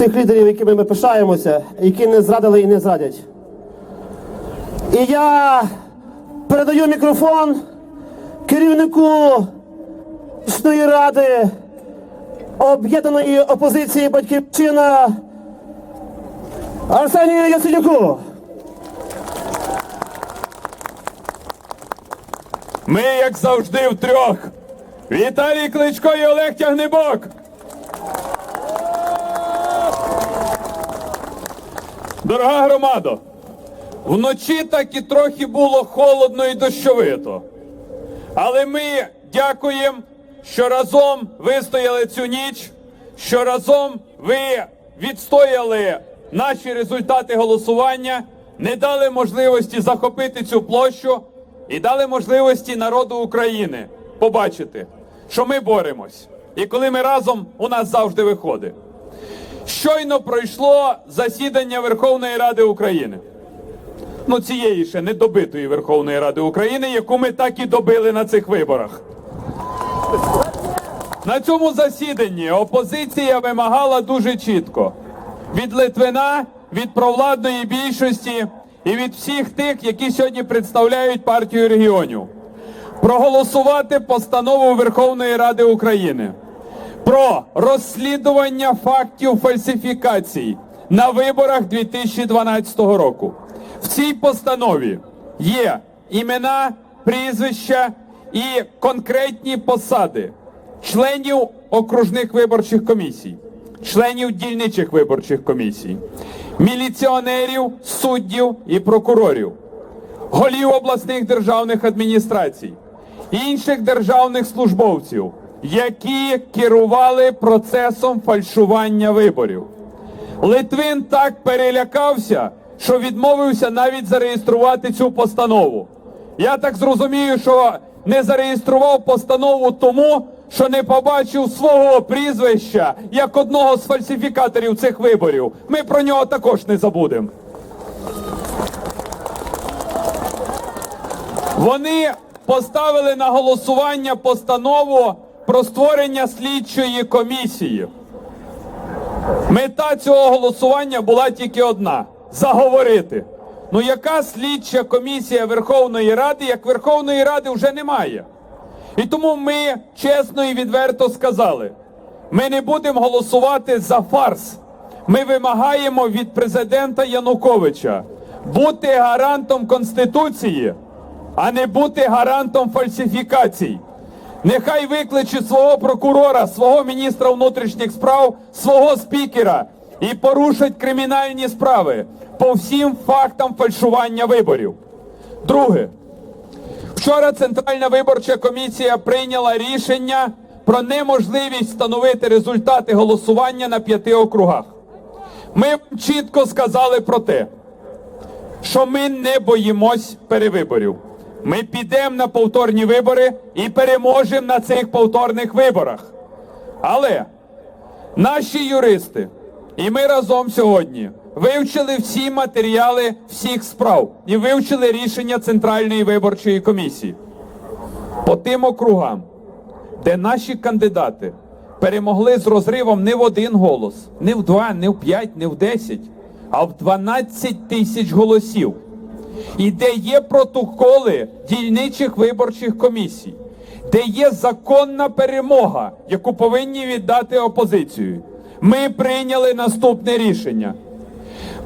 тих лідерів, якими ми пишаємося, які не зрадили і не зрадять. І я передаю мікрофон керівникуІчної ради об'єднаної опозиції Батьківщина Арсенію Яценюку. Ми, як завжди, втрьох. Віталій Кличко і Олег Тягнебок. Дорога громадо, вночі так і трохи було холодно і дощовито. Але ми дякуємо, що разом вистояли цю ніч, що разом ви відстояли наші результати голосування, не дали можливості захопити цю площу і дали можливості народу України побачити, що ми боремось. І коли ми разом, у нас завжди виходить. Щойно пройшло засідання Верховної Ради України. Ну, цієї ще недобитої Верховної Ради України, яку ми так і добили на цих виборах. На цьому засіданні опозиція вимагала дуже чітко від Литвина, від провладної більшості і від всіх тих, які сьогодні представляють партію регіонів, проголосувати постанову Верховної Ради України про розслідування фактів фальсифікацій на виборах 2012 року. В цій постанові є імена, прізвища і конкретні посади членів окружних виборчих комісій, членів дільничих виборчих комісій, міліціонерів, суддів і прокурорів, голів обласних державних адміністрацій, інших державних службовців, які керували процесом фальшування виборів. Литвин так перелякався, що відмовився навіть зареєструвати цю постанову. Я так зрозумію, що не зареєстрував постанову тому, що не побачив свого прізвища як одного з фальсифікаторів цих виборів. Ми про нього також не забудемо. Вони поставили на голосування постанову про створення слідчої комісії. Мета цього голосування була тільки одна заговорити. Ну яка слідча комісія Верховної Ради, як Верховної Ради вже немає? І тому ми чесно і відверто сказали: ми не будемо голосувати за фарс. Ми вимагаємо від президента Януковича бути гарантом Конституції, а не бути гарантом фальсифікацій. Нехай викличе свого прокурора, свого міністра внутрішніх справ, свого спікера і порушить кримінальні справи по всім фактам фальшування виборів. Друге, вчора Центральна виборча комісія прийняла рішення про неможливість встановити результати голосування на п'яти округах. Ми чітко сказали про те, що ми не боїмось перевиборів. Ми підемо на повторні вибори і переможемо на цих повторних виборах. Але наші юристи і ми разом сьогодні вивчили всі матеріали всіх справ і вивчили рішення Центральної виборчої комісії по тим округам, де наші кандидати перемогли з розривом не в один голос, не в два, не в п'ять, не в десять, а в 12 тисяч голосів. І де є протоколи дільничих виборчих комісій, де є законна перемога, яку повинні віддати опозицію. Ми прийняли наступне рішення.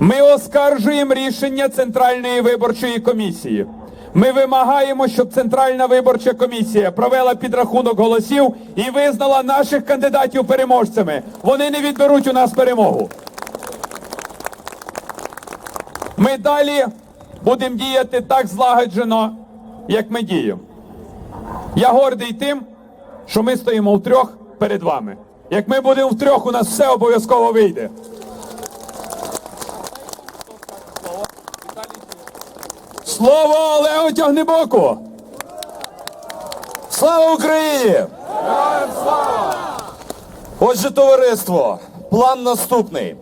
Ми оскаржуємо рішення Центральної виборчої комісії. Ми вимагаємо, щоб Центральна виборча комісія провела підрахунок голосів і визнала наших кандидатів переможцями. Вони не відберуть у нас перемогу. Ми далі будемо діяти так злагоджено, як ми діємо. Я гордий тим, що ми стоїмо втрьох перед вами. Як ми будемо втрьох, у нас все обов'язково вийде. Слово Олегу Тягнебоку! Слава Україні! Отже, товариство, план наступний.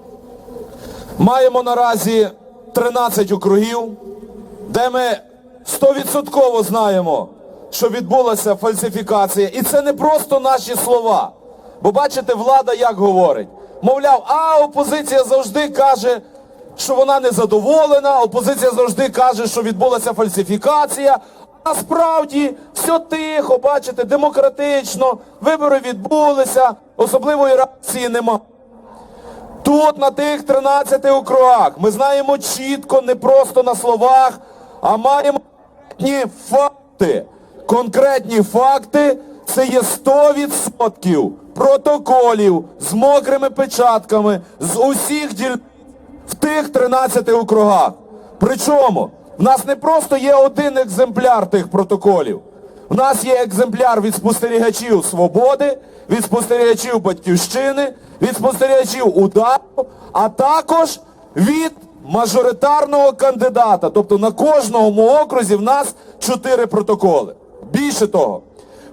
Маємо наразі 13 округів, де ми 100% знаємо, що відбулася фальсифікація. І це не просто наші слова. Бо бачите, влада як говорить. мовляв, а опозиція завжди каже, що вона не задоволена, опозиція завжди каже, що відбулася фальсифікація. Насправді все тихо, бачите, демократично, вибори відбулися, особливої реакції нема. Тут, на тих 13 округах, ми знаємо чітко, не просто на словах, а маємо конкретні факти. Конкретні факти це є 100% протоколів з мокрими печатками з усіх ділянок в тих 13 округах. Причому в нас не просто є один екземпляр тих протоколів. В нас є екземпляр від спостерігачів свободи, від спостерігачів батьківщини, від спостерігачів удару, а також від мажоритарного кандидата. Тобто на кожному окрузі в нас чотири протоколи. Більше того,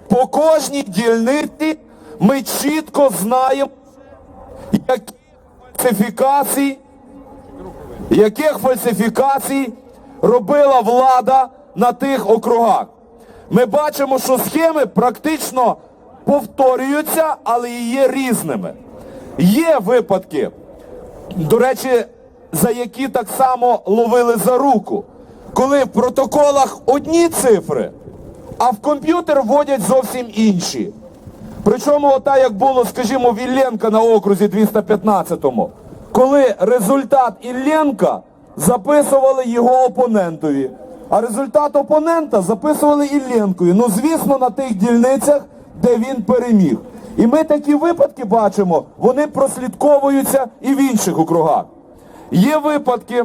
по кожній дільниці ми чітко знаємо, які фальсифікації яких фальсифікацій робила влада на тих округах. Ми бачимо, що схеми практично повторюються, але і є різними. Є випадки, до речі, за які так само ловили за руку, коли в протоколах одні цифри, а в комп'ютер вводять зовсім інші. Причому ота, як було, скажімо, в Ілленка на окрузі 215-му, коли результат Ілленка записували його опонентові, а результат опонента записували Ілленкові. Ну, звісно, на тих дільницях, де він переміг. І ми такі випадки бачимо, вони прослідковуються і в інших округах. Є випадки,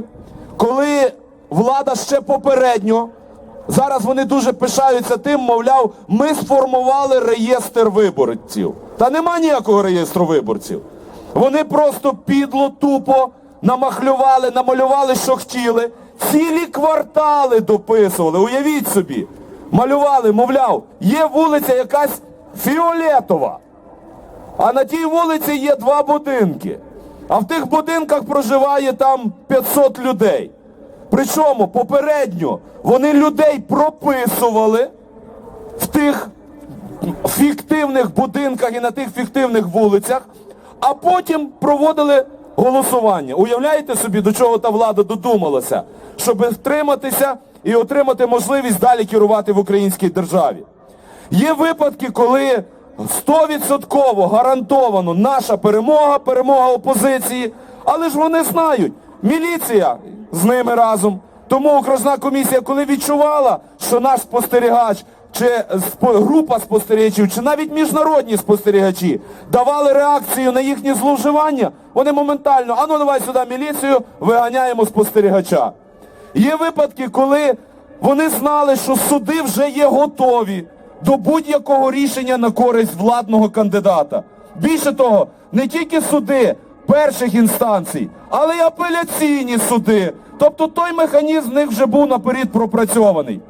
коли влада ще попередньо Зараз вони дуже пишаються тим, мовляв, ми сформували реєстр виборців. Та нема ніякого реєстру виборців. Вони просто підло, тупо намахлювали, намалювали, що хотіли. Цілі квартали дописували. Уявіть собі. Малювали, мовляв, є вулиця якась фіолетова. А на тій вулиці є два будинки. А в тих будинках проживає там 500 людей. Причому попередньо вони людей прописували в тих фіктивних будинках і на тих фіктивних вулицях, а потім проводили голосування. Uявляєте собі, до чого та влада додумалася, щоб втриматися і отримати можливість далі керувати в українській державі. Є випадки, коли 100% гарантовано наша перемога, перемога опозиції, але ж вони знають, міліція з ними разом. Тому окружна комісія, коли відчувала, що наш спостерігач чи група спостерігачів, чи навіть міжнародні спостерігачі давали реакцію на їхні зловживання, вони моментально, а ну давай сюди міліцію, виганяємо спостерігача. Є випадки, коли вони знали, що суди вже є готові до будь-якого рішення на користь владного кандидата. Більше того, не тільки суди перших інстанцій, але й апеляційні суди. Тобто той механізм в них вже був наперед пропрацьований.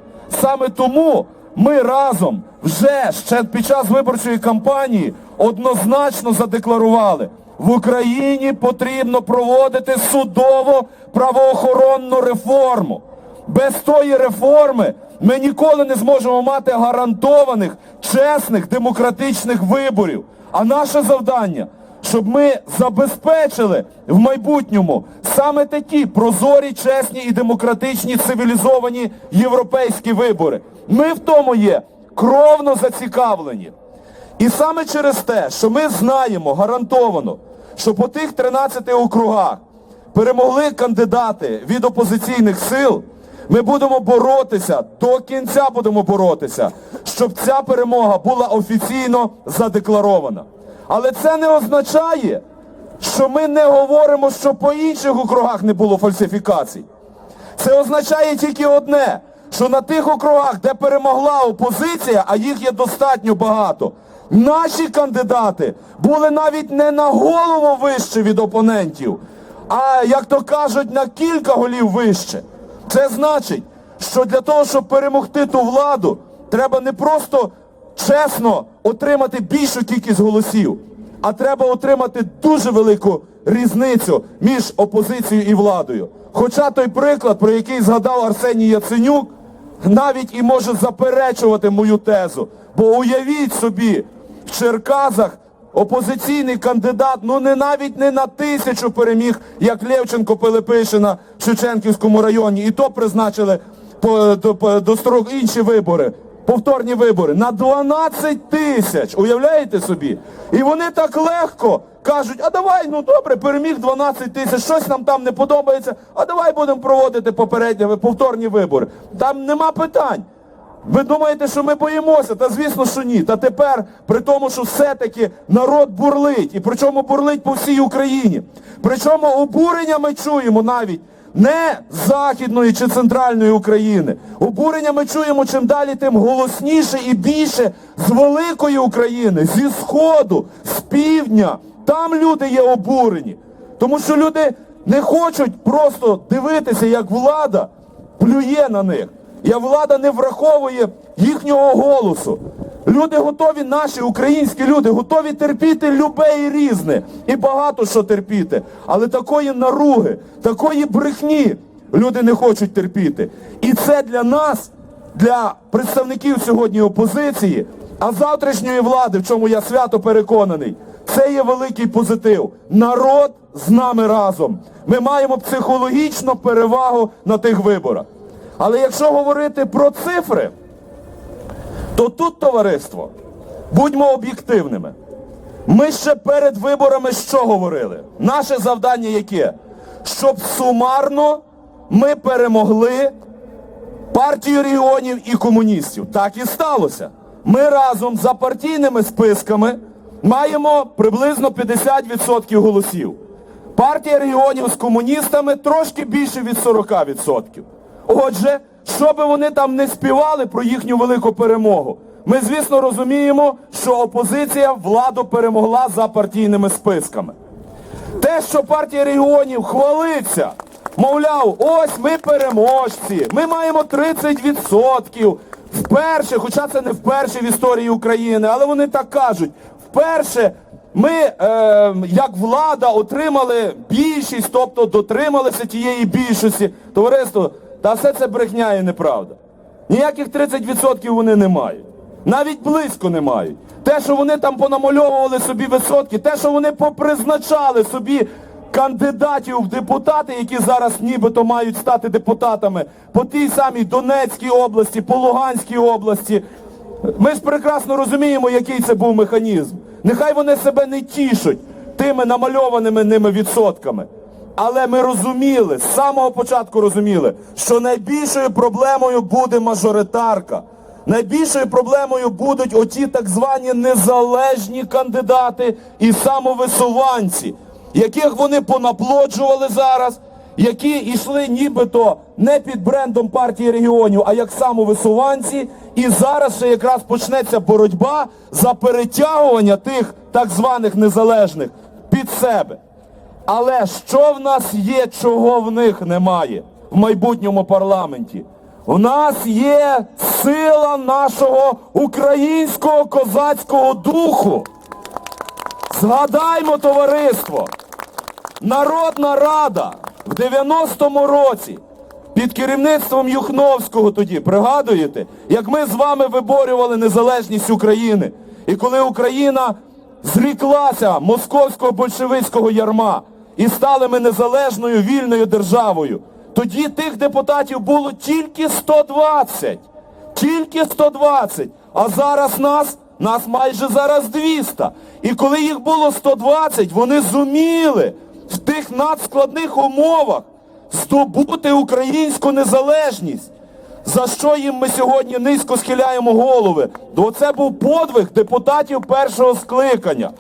Саме тому ми разом вже ще під час виборчої кампанії однозначно задекларували, в Україні потрібно проводити судово-правоохоронну реформу. Без тої реформи ми ніколи не зможемо мати гарантованих, чесних, демократичних виборів. А наше завдання, щоб ми забезпечили в майбутньому саме такі прозорі, чесні і демократичні цивілізовані європейські вибори. Ми в тому є кровно зацікавлені. І саме через те, що ми знаємо гарантовано, що по тих 13 округах перемогли кандидати від опозиційних сил, ми будемо боротися, до кінця будемо боротися, щоб ця перемога була офіційно задекларована. Але це не означає, що ми не говоримо, що по інших округах не було фальсифікацій. Це означає тільки одне, що на тих округах, де перемогла опозиція, а їх є достатньо багато, наші кандидати були навіть не на голову вище від опонентів, а, як то кажуть, на кілька голів вище. Це значить, що для того, щоб перемогти ту владу, треба не просто чесно отримати більшу кількість голосів, а треба отримати дуже велику різницю між опозицією і владою. Хоча той приклад, про який згадав Арсеній Яценюк, навіть і може заперечувати мою тезу. Бо уявіть собі, в Черказах опозиційний кандидат, ну не навіть не на тисячу переміг, як Левченко Пилипишина в Шевченківському районі. І то призначили по, до, по- до строк інші вибори. Повторні вибори на 12 тисяч. Уявляєте собі? І вони так легко кажуть, а давай, ну добре, переміг 12 тисяч, щось нам там не подобається, а давай будемо проводити попередні повторні вибори. Там нема питань. Ви думаєте, що ми боїмося? Та звісно, що ні. Та тепер, при тому, що все-таки народ бурлить, і причому бурлить по всій Україні. Причому обурення ми чуємо навіть не з Західної чи центральної України. Обурення ми чуємо чим далі, тим голосніше і більше з великої України, зі Сходу, з півдня. Там люди є обурені. Тому що люди не хочуть просто дивитися, як влада плює на них. Я влада не враховує їхнього голосу. Люди готові, наші українські люди, готові терпіти любе і різне. І багато що терпіти. Але такої наруги, такої брехні люди не хочуть терпіти. І це для нас, для представників сьогодні опозиції, а завтрашньої влади, в чому я свято переконаний, це є великий позитив. Народ з нами разом. Ми маємо психологічну перевагу на тих виборах. Але якщо говорити про цифри, то тут, товариство, будьмо об'єктивними. Ми ще перед виборами що говорили? Наше завдання яке? Щоб сумарно ми перемогли партію регіонів і комуністів. Так і сталося. Ми разом за партійними списками маємо приблизно 50% голосів. Партія регіонів з комуністами трошки більше від 40%. Отже, що би вони там не співали про їхню велику перемогу, ми, звісно, розуміємо, що опозиція владу перемогла за партійними списками. Те, що партія регіонів хвалиться, мовляв, ось ми переможці, ми маємо 30%. Вперше, хоча це не вперше в історії України, але вони так кажуть, вперше ми, е, як влада, отримали більшість, тобто дотрималися тієї більшості. Товариство, та все це брехня і неправда. Ніяких 30% вони не мають. Навіть близько не мають. Те, що вони там понамальовували собі висотки, те, що вони попризначали собі кандидатів в депутати, які зараз нібито мають стати депутатами по тій самій Донецькій області, по Луганській області. Ми ж прекрасно розуміємо, який це був механізм. Нехай вони себе не тішуть тими намальованими ними відсотками. Але ми розуміли, з самого початку розуміли, що найбільшою проблемою буде мажоритарка. Найбільшою проблемою будуть оті так звані незалежні кандидати і самовисуванці, яких вони понаплоджували зараз, які йшли нібито не під брендом партії регіонів, а як самовисуванці. І зараз ще якраз почнеться боротьба за перетягування тих так званих незалежних під себе. Але що в нас є, чого в них немає в майбутньому парламенті? У нас є сила нашого українського козацького духу. Згадаймо, товариство, Народна рада в 90-му році під керівництвом Юхновського тоді, пригадуєте, як ми з вами виборювали незалежність України. І коли Україна зріклася московського большевицького ярма і стали ми незалежною вільною державою, тоді тих депутатів було тільки 120. Тільки 120. А зараз нас, нас майже зараз 200. І коли їх було 120, вони зуміли в тих надскладних умовах здобути українську незалежність. За що їм ми сьогодні низько схиляємо голови? Бо це був подвиг депутатів першого скликання.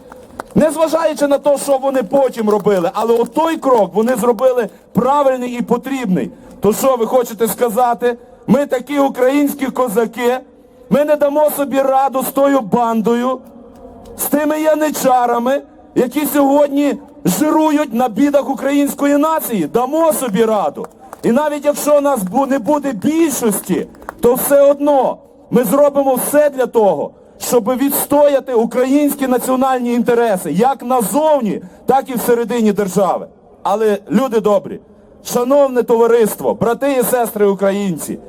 Незважаючи на те, що вони потім робили, але от той крок вони зробили правильний і потрібний. То що ви хочете сказати? Ми такі українські козаки, ми не дамо собі раду з тою бандою, з тими яничарами, які сьогодні жирують на бідах української нації. Дамо собі раду. І навіть якщо нас не буде більшості, то все одно ми зробимо все для того, щоб відстояти українські національні інтереси, як назовні, так і всередині держави. Але люди добрі, шановне товариство, брати і сестри українці,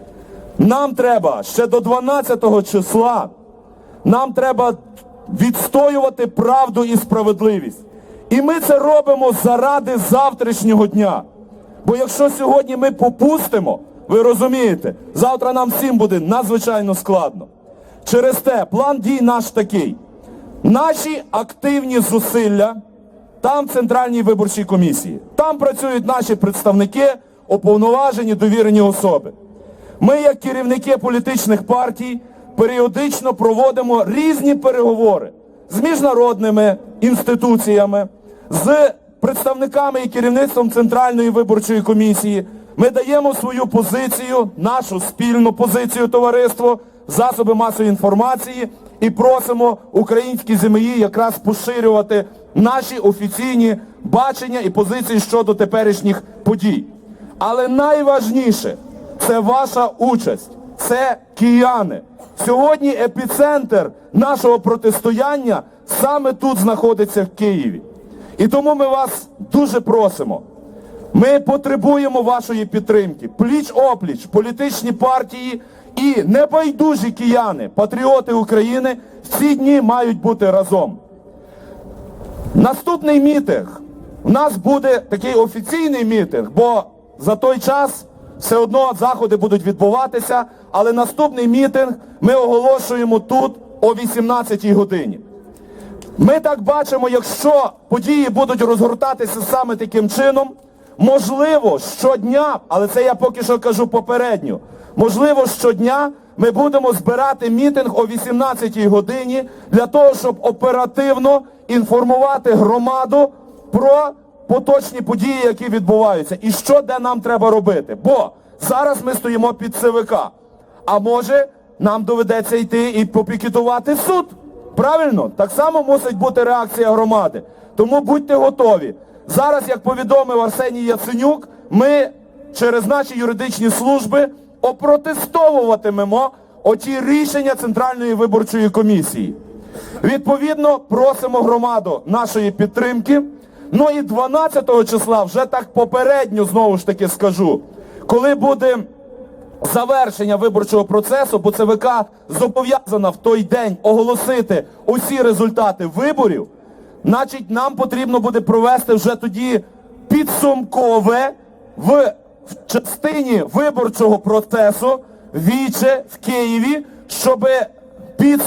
нам треба ще до 12 числа нам треба відстоювати правду і справедливість. І ми це робимо заради завтрашнього дня. Бо якщо сьогодні ми попустимо, ви розумієте, завтра нам всім буде надзвичайно складно. Через те план дій наш такий. Наші активні зусилля там в Центральній виборчій комісії. Там працюють наші представники, уповноважені довірені особи. Ми, як керівники політичних партій, періодично проводимо різні переговори з міжнародними інституціями, з представниками і керівництвом Центральної виборчої комісії. Ми даємо свою позицію, нашу спільну позицію товариство, засоби масової інформації і просимо українські ЗМІ якраз поширювати наші офіційні бачення і позиції щодо теперішніх подій. Але найважніше це ваша участь, це кияни. Сьогодні епіцентр нашого протистояння саме тут знаходиться в Києві. І тому ми вас дуже просимо. Ми потребуємо вашої підтримки. Пліч опліч, політичні партії і небайдужі кияни, патріоти України в ці дні мають бути разом. Наступний мітинг. У нас буде такий офіційний мітинг, бо за той час все одно заходи будуть відбуватися, але наступний мітинг ми оголошуємо тут о 18-й годині. Ми так бачимо, якщо події будуть розгортатися саме таким чином, можливо, щодня, але це я поки що кажу попередньо, можливо, щодня ми будемо збирати мітинг о 18-й годині для того, щоб оперативно інформувати громаду про поточні події, які відбуваються, і що де нам треба робити. Бо зараз ми стоїмо під ЦВК. А може, нам доведеться йти і попікетувати суд. Правильно? Так само мусить бути реакція громади. Тому будьте готові. Зараз, як повідомив Арсеній Яценюк, ми через наші юридичні служби опротестовуватимемо оті рішення Центральної виборчої комісії. Відповідно, просимо громаду нашої підтримки. Ну і 12 числа, вже так попередньо знову ж таки скажу, коли буде завершення виборчого процесу, бо ЦВК зобов'язана в той день оголосити усі результати виборів, значить нам потрібно буде провести вже тоді підсумкове в, частині виборчого процесу віче в Києві, щоб під